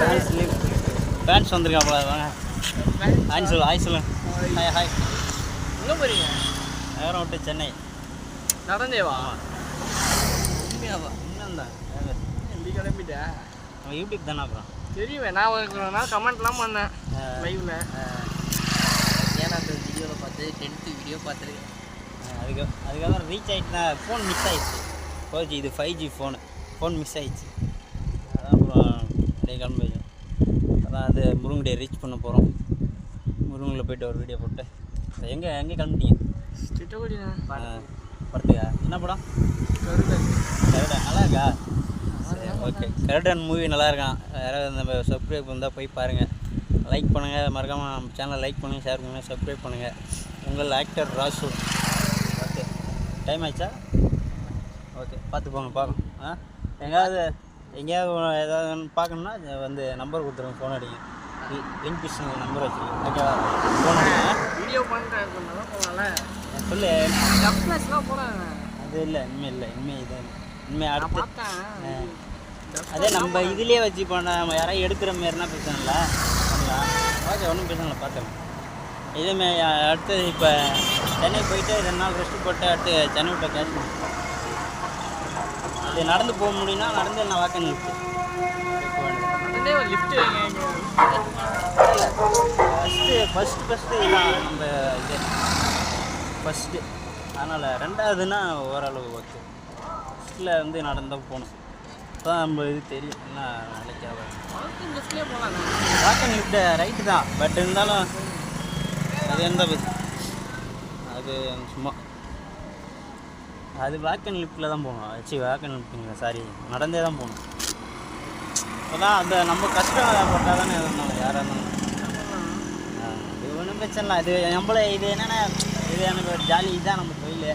Fans leave fans வந்திருக்காப்பா வாங்க. Hi சொல்லு hi சொல்லு. ஹாய் ஹாய் எங்கே போகிறீங்க நேரம் விட்டு சென்னை. நடந்தேவா? உண்மையாவா? இன்னும் தான் எப்படி கிளம்பிட்டேன் நம்ம யூடியூப் தானே அப்புறம் தெரியுமே நான் கமெண்ட்லாம் பண்ணேன் லைவ்ல ஏன்னா அந்த வீடியோவில் பார்த்து டென்த்து வீடியோ பார்த்துருக்கேன். அதுக்கு அதுக்கப்புறம் ரீச் ஆகிட்டுனா ஃபோன் மிஸ் ஆயிடுச்சு. ஃபோர் ஜி இது five G phone phone miss ஆயிடுச்சு. அதான் அப்புறம் டே கிளம்பி அதான் அது முருங்கடே ரீச் பண்ண போகிறோம் முருங்கில் போயிட்டு ஒரு வீடியோ போட்டு. எங்கே எங்கே கிளம்பிட்டீங்க? படத்துக்கா? என்ன படம்? கருடன். நல்லா இருக்கா? ஓகே கருடன் மூவி நல்லா இருக்கான். யாராவது நம்ம சப்ஸ்கிரைப் வந்தால் போய் பாருங்கள் லைக் பண்ணுங்கள் மறக்காமல் நம்ம சேனலை லைக் பண்ணுங்கள் ஷேர் பண்ணுங்கள் சப்ஸ்கிரைப் பண்ணுங்கள் உங்கள் ஆக்டர் ராசு. ஓகே டைம் ஆயிடுச்சா ஓகே பார்த்து போங்க பார்க்கலாம் ஆ? எங்கேயாவது எங்கேயாவது ஏதாவது பார்க்கணுன்னா இது வந்து நம்பர் கொடுத்துருங்க ஃபோன் அடிங்க. லிங்க் நம்பர் வச்சுருக்கேன் ஓகேவா? ஃபோன் அடிங்க. வீடியோ பண்ணுறேன் தான் போகலாம்ல சொல்லு. அது இல்லை இனிமேல் இல்லை இனிமேல் இது இனிமேல் நான் அடுத்து. அதே நம்ம இதுலேயே வச்சு பண்ண நம்ம யாராவது எடுக்கிற மாரினா பிரச்சனைல பண்ணலாம் ஓகே ஒன்றும் பிரச்சனை இல்லை பார்த்துக்கலாம் இதுமே அடுத்து இப்போ சென்னை போயிட்டு ரெண்டு நாள் ரெஸ்ட் போட்டு அடுத்து சென்னை விட்ட கேட்ச் அது நடந்து போக முடியும்னா நடந்து நான் வாக்க நிறுத்து ஃபஸ்ட்டு ஃபஸ்ட்டு ஃபஸ்ட்டு இதான் நம்ம இது. ஃபஸ்ட்டு அதனால் ரெண்டாவதுன்னா ஓரளவு ஓகே ஃபஸ்ட்டில் வந்து நடந்தால் போகணும். அப்போ நம்ம இது தெரியும். என்ன நினைக்காத வாக்கிங் வாக்கன் லிஃப்ட் ரைட்டு தான். பட் இருந்தாலும் அது எந்த அது சும்மா. அது வாக்கன் லிஃப்ட்டில் தான் போகணும். ஆச்சு வாக்கன் லிஃப்ட்டுங்க சாரி நடந்தே தான் போகணும். அதான் அந்த நம்ம கஷ்டப்பட்டால் தானே இருந்தாலும். யாராக இருந்தாலும் இது ஒன்றும் பிரச்சனை இல்லை. இது நம்மள இது என்னென்ன இது எனக்கு ஒரு ஜாலி இதுதான் நம்ம தொழில்.